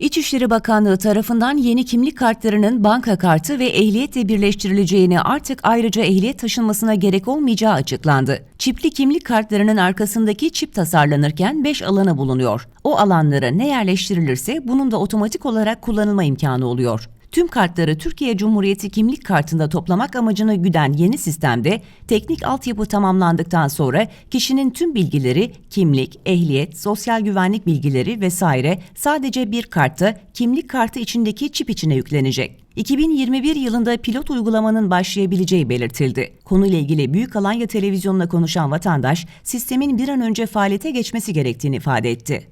İçişleri Bakanlığı tarafından yeni kimlik kartlarının banka kartı ve ehliyetle birleştirileceğini artık ayrıca ehliyet taşınmasına gerek olmayacağı açıklandı. Çipli kimlik kartlarının arkasındaki çip tasarlanırken 5 alanı bulunuyor. O alanlara ne yerleştirilirse bunun da otomatik olarak kullanılma imkanı oluyor. Tüm kartları Türkiye Cumhuriyeti kimlik kartında toplamak amacını güden yeni sistemde teknik altyapı tamamlandıktan sonra kişinin tüm bilgileri, kimlik, ehliyet, sosyal güvenlik bilgileri vesaire sadece bir kartta kimlik kartı içindeki çip içine yüklenecek. 2021 yılında pilot uygulamanın başlayabileceği belirtildi. Konuyla ilgili Büyük Alanya Televizyonu'na konuşan vatandaş, sistemin bir an önce faaliyete geçmesi gerektiğini ifade etti.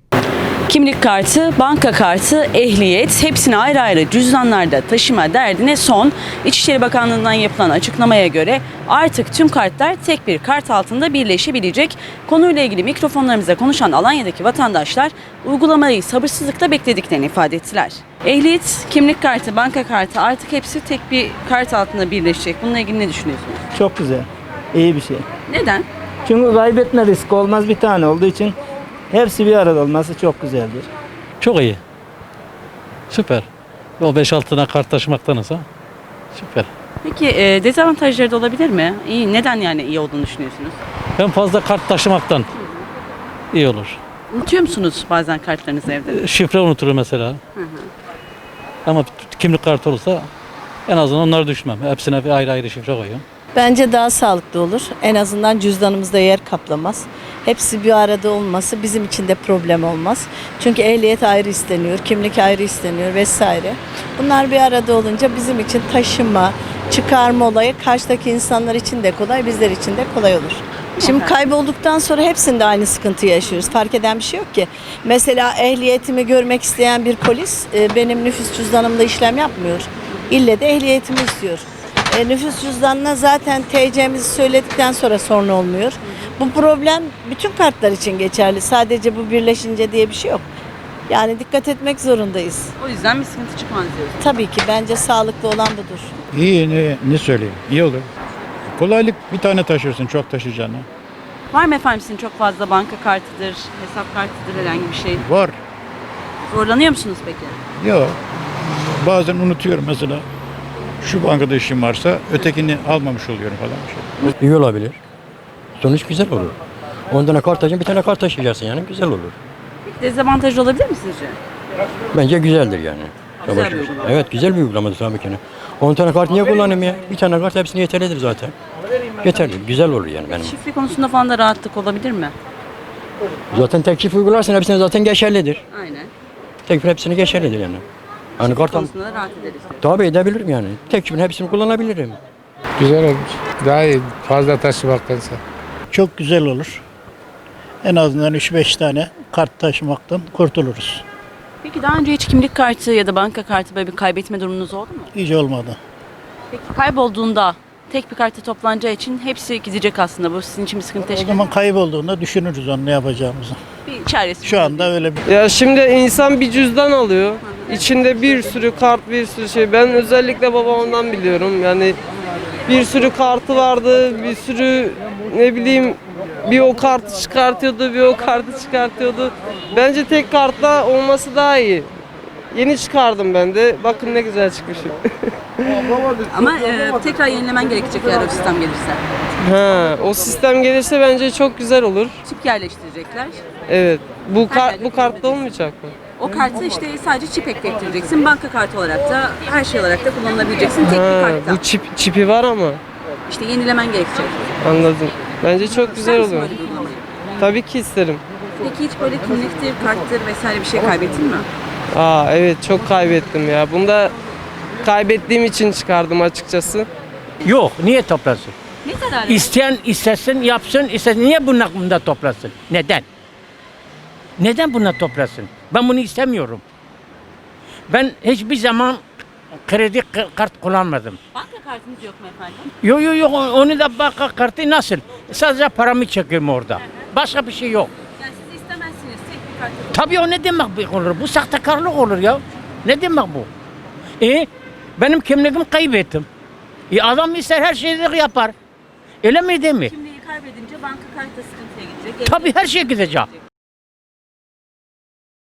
Kimlik kartı, banka kartı, ehliyet hepsini ayrı ayrı cüzdanlarda taşıma derdine son. İçişleri Bakanlığı'ndan yapılan açıklamaya göre artık tüm kartlar tek bir kart altında birleşebilecek. Konuyla ilgili mikrofonlarımıza konuşan Alanya'daki vatandaşlar uygulamayı sabırsızlıkla beklediklerini ifade ettiler. Ehliyet, kimlik kartı, banka kartı artık hepsi tek bir kart altında birleşecek. Bununla ilgili ne düşünüyorsunuz? Çok güzel. İyi bir şey. Neden? Çünkü kaybetme riski olmaz bir tane olduğu için hepsi bir arada olması çok güzeldir. Çok iyi. Süper. O 5-6 tane kart taşımaktansa süper. Peki e, dezavantajları da olabilir mi? İyi, neden yani iyi olduğunu düşünüyorsunuz? Ben fazla kart taşımaktan iyi olur. Unutuyor musunuz bazen kartlarınızı evde? Şifre unuturum mesela. Ama kimlik kartı olursa en azından onları düşmem. Hepsine bir ayrı ayrı şifre koyuyorum. Bence daha sağlıklı olur. En azından cüzdanımızda yer kaplamaz. Hepsi bir arada olması bizim için de problem olmaz. Çünkü ehliyet ayrı isteniyor, kimlik ayrı isteniyor vesaire. Bunlar bir arada olunca bizim için taşıma, çıkarma olayı karşıdaki insanlar için de kolay, bizler için de kolay olur. Şimdi kaybolduktan sonra hepsinde aynı sıkıntıyı yaşıyoruz. Fark eden bir şey yok ki. Mesela ehliyetimi görmek isteyen bir polis e, benim nüfus cüzdanımda işlem yapmıyor. İlle de ehliyetimi istiyor. E, nüfus cüzdanına zaten TC'mizi söyledikten sonra sorun olmuyor. Bu problem bütün kartlar için geçerli. Sadece bu birleşince diye bir şey yok. Yani dikkat etmek zorundayız. O yüzden bir sıkıntı çıkmaz diyorsunuz. Tabii ki bence sağlıklı olan budur. İyi ne, ne söyleyeyim? İyi olur. Kolaylık bir tane taşırsın çok taşıyacağını. Var mı efendim sizin çok fazla banka kartıdır, hesap kartıdır herhangi bir şey? Var. Zorlanıyor musunuz peki? Yok. Bazen unutuyorum mesela. Şu bankada işim varsa ötekini almamış oluyorum falan. bir şey. İyi olabilir. Sonuç güzel olur. 10 tane kart taşıyacaksın, bir tane kart taşıyacaksın yani güzel olur. Peki dezavantajlı olabilir mi sizce? Bence güzeldir yani. Güzel bir uygulama. Evet güzel bir uygulamadır tabii ki. 10 tane kart niye kullanayım ya? Bir tane kart hepsine yeterlidir zaten. Yeterli. Güzel olur yani benim. Şifre konusunda falan da rahatlık olabilir mi? Zaten tek çift uygularsın hepsine zaten geçerlidir. Aynen. Tek hepsine geçerlidir yani. Hani kart al- Konusunda da rahat ederiz. tabii edebilirim yani. Tek çiftin hepsini kullanabilirim. Güzel olmuş. Daha iyi fazla taşımaktansa. çok güzel olur. En azından 3-5 tane kart taşımaktan kurtuluruz. Peki daha önce hiç kimlik kartı ya da banka kartı böyle bir kaybetme durumunuz oldu mu? Hiç olmadı. Peki kaybolduğunda tek bir kartta toplanacağı için hepsi gidecek aslında. Bu sizin için bir sıkıntı O teşkil zaman kaybolduğunda düşünürüz onu ne yapacağımızı. Bir çaresi. Şu anda öyle bir Ya şimdi insan bir cüzdan alıyor. İçinde bir sürü kart, bir sürü şey. Ben özellikle babamdan biliyorum. Yani bir sürü kartı vardı, bir sürü ne bileyim bir o kartı çıkartıyordu, bir o kartı çıkartıyordu. Bence tek kartla olması daha iyi. Yeni çıkardım ben de. Bakın ne güzel çıkmışım. Ama e, tekrar yenilemen gerekecek eğer o sistem gelirse. ha, o sistem gelirse bence çok güzel olur. Çip yerleştirecekler. Evet. Bu kart bu kartta olmayacak mı? O kartı işte sadece çip eklettireceksin. Banka kartı olarak da her şey olarak da kullanabileceksin tek bir Ha, kartta. bu çip, çipi var ama. İşte yenilemen gerekecek. Anladım. Bence çok güzel İster misin oluyor. böyle bir uygulamayı? Tabii ki isterim. Peki hiç böyle kimliktir, karttır vesaire bir şey kaybettin mi? Aa evet çok kaybettim ya. Bunda kaybettiğim için çıkardım açıkçası. Yok, niye toplasın? Ne zararı? İsteyen istesin, yapsın, istesin. Niye bunlar bunda toplasın? Neden? Neden buna toplasın? Ben bunu istemiyorum. Ben hiçbir zaman kredi kart kullanmadım. Banka kartınız yok mu efendim? Yok yok yok onu da banka kartı nasıl? Sadece paramı çekiyorum orada. Başka bir şey yok. Yani siz istemezsiniz tek bir kartta. Tabii o ne demek olur? Bu sahtekarlık olur ya. Ne demek bu? E benim kimliğimi kaybettim. E adam ister her şeyi yapar. Öyle mi değil mi? Kimliği kaybedince banka kartı sıkıntıya gidecek. Tabii her şey gidecek.